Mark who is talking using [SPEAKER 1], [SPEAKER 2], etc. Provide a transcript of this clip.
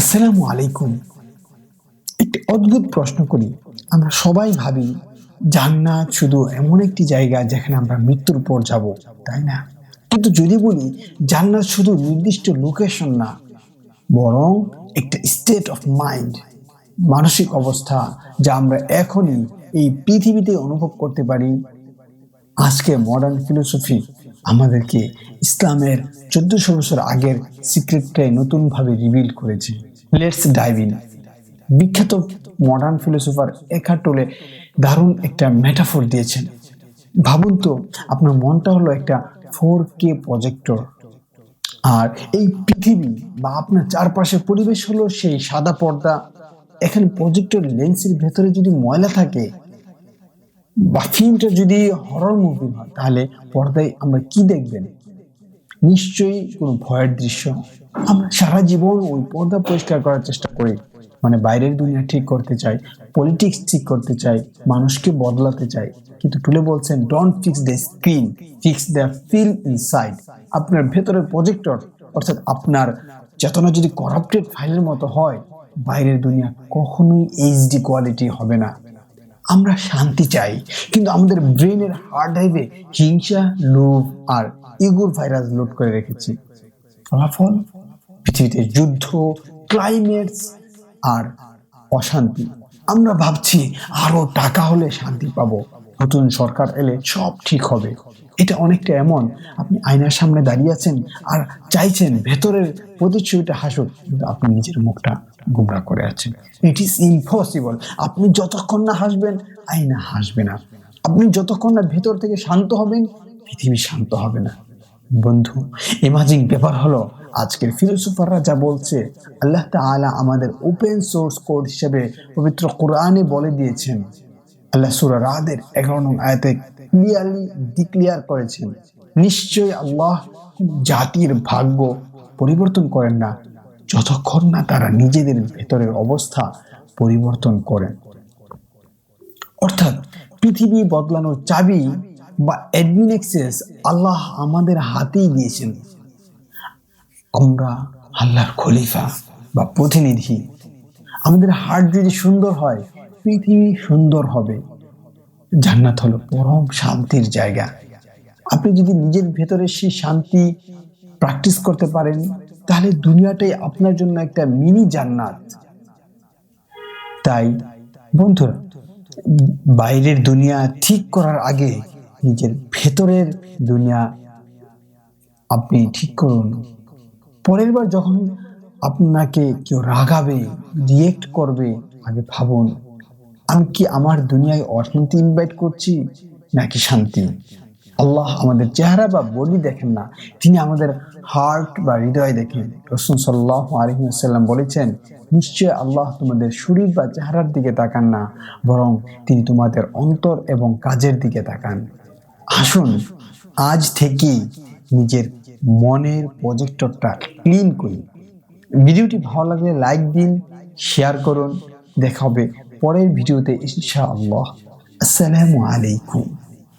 [SPEAKER 1] আসসালামু আলাইকুম। একটি অদ্ভুত প্রশ্ন করি। আমরা সবাই ভাবি, জান্নাত শুধু এমন একটি জায়গা যেখানে আমরা মৃত্যুর পর যাব, তাই না? কিন্তু যদি বলি, জান্নাত শুধু নির্দিষ্ট লোকেশন না, বরং একটা স্টেট অফ মাইন্ড মানসিক অবস্থা যা আমরা এখনই এই পৃথিবীতে অনুভব করতে পারি। আজকে মডার্ন ফিলোসফি আমাদেরকে ইসলামের চোদ্দশো বছর আগের সিক্রেটটাই নতুনভাবে রিভিল করেছে। লেটস ডাইভ ইন বিখ্যাত মডার্ন ফিলোসফার একাটোলে দারুণ একটা মেটাফোর দিয়েছেন। ভাবুন তো, আপনার মনটা হলো একটা ফোর কে প্রজেক্টর আর এই পৃথিবী বা আপনার চারপাশের পরিবেশ হলো সেই সাদা পর্দা। এখানে প্রজেক্টর লেন্সের ভেতরে যদি ময়লা থাকে, বা ফিল্মটা যদি হরর মুভি হয়, তাহলে পর্দায় আমরা কি দেখবেন? নিশ্চয়ই কোনো ভয়ের দৃশ্য। আমরা সারা জীবন ওই পর্দা পরিষ্কার করার চেষ্টা করি। মানে বাইরের দুনিয়া ঠিক করতে চাই পলিটিক্স ঠিক করতে চাই, মানুষকে বদলাতে চাই। কিন্তু টুলে বলছেন don't fix the screen fix the feel inside আপনার ভেতরের প্রজেক্টর অর্থাৎ আপনার চেতনা যদি করাপ্টেড ফাইলের মতো হয়, বাইরের দুনিয়া কখনোই এইচডি কোয়ালিটি হবে না। আমরা শান্তি চাই। কিন্তু আমাদের ব্রেনের হার্ড ড্রাইভে হিংসা, লোভ আর ইগোর ভাইরাস লোড করে রেখেছি। ফলাফল? পৃথিবীতে যুদ্ধ ক্লাইমেটস আর অশান্তি। আমরা ভাবছি আরও টাকা হলে শান্তি পাবো। নতুন সরকার এলে সব ঠিক হবে। এটা অনেকটা এমন। আপনি আয়নার সামনে দাঁড়িয়ে আছেন আর চাইছেন ভেতরের প্রতিচ্ছবিটা হাসুক কিন্তু আপনি নিজের মুখটা গুমরা করে আছেন। ইট ইজ ইম্পসিবল আপনি যতক্ষণ না হাসবেন, আয়না হাসবে না। আপনি যতক্ষণ না ভেতর থেকে শান্ত হবেন, পৃথিবী শান্ত হবে না। বন্ধু ইমাজিং ব্যাপার হলো, আজকের ফিলোসফাররা যা বলছে, আল্লাহ তাআলা আমাদের ওপেন সোর্স কোড হিসেবে পবিত্র কোরআনে বলে দিয়েছেন। আল্লাহ সুরা রাদের এগারো নং আয়াতে ক্লিয়ারলি ডিক্লিয়ার করেছেন। নিশ্চয়ই আল্লাহ জাতির ভাগ্য পরিবর্তন করেন না, যতক্ষণ না তারা নিজেদের ভেতরের অবস্থা পরিবর্তন করেন। অর্থাৎ পৃথিবী বদলানোর চাবি বা অ্যাডমিন অ্যাক্সেস আল্লাহ আমাদের হাতেই দিয়েছেন। আমরা আল্লাহর খলিফা বা প্রতিনিধি। আমাদের হার্ট যদি সুন্দর হয়, পৃথিবী সুন্দর হবে। জান্নাত হলো। পরম শান্তির জায়গা। আপনি যদি নিজের ভেতরে সেই শান্তি প্র্যাকটিস করতে পারেন, তাহলে দুনিয়াটাই আপনার জন্য একটা মিনি জান্নাত। তাই বন্ধুরা, বাইরের দুনিয়া ঠিক করার আগে নিজের ভেতরের দুনিয়া আপনি ঠিক করুন। পরের বার যখন আপনাকে কেউ রাগাবে রিয়েক্ট করবে, আগে ভাবুন আমি কি আমার দুনিয়ায় অশান্তি ইনভাইট করছি নাকি শান্তি? আল্লাহ আমাদের চেহারা বা বডি দেখেন না, তিনি আমাদের হার্ট বা হৃদয় দেখেন। রসুন সাল্লাহ আলহিমসাল্লাম বলেছেন, নিশ্চয় আল্লাহ তোমাদের শরীর বা চেহারার দিকে তাকান না, বরং তিনি তোমাদের অন্তর এবং কাজের দিকে তাকান। আসুন, আজ থেকেই নিজের মনের প্রজেক্টরটা ক্লিন করি। ভিডিওটি ভালো লাগলে লাইক দিন শেয়ার করুন, দেখা হবে পরের ভিডিওতে ইনশাআল্লাহ। আসসালামু আলাইকুম।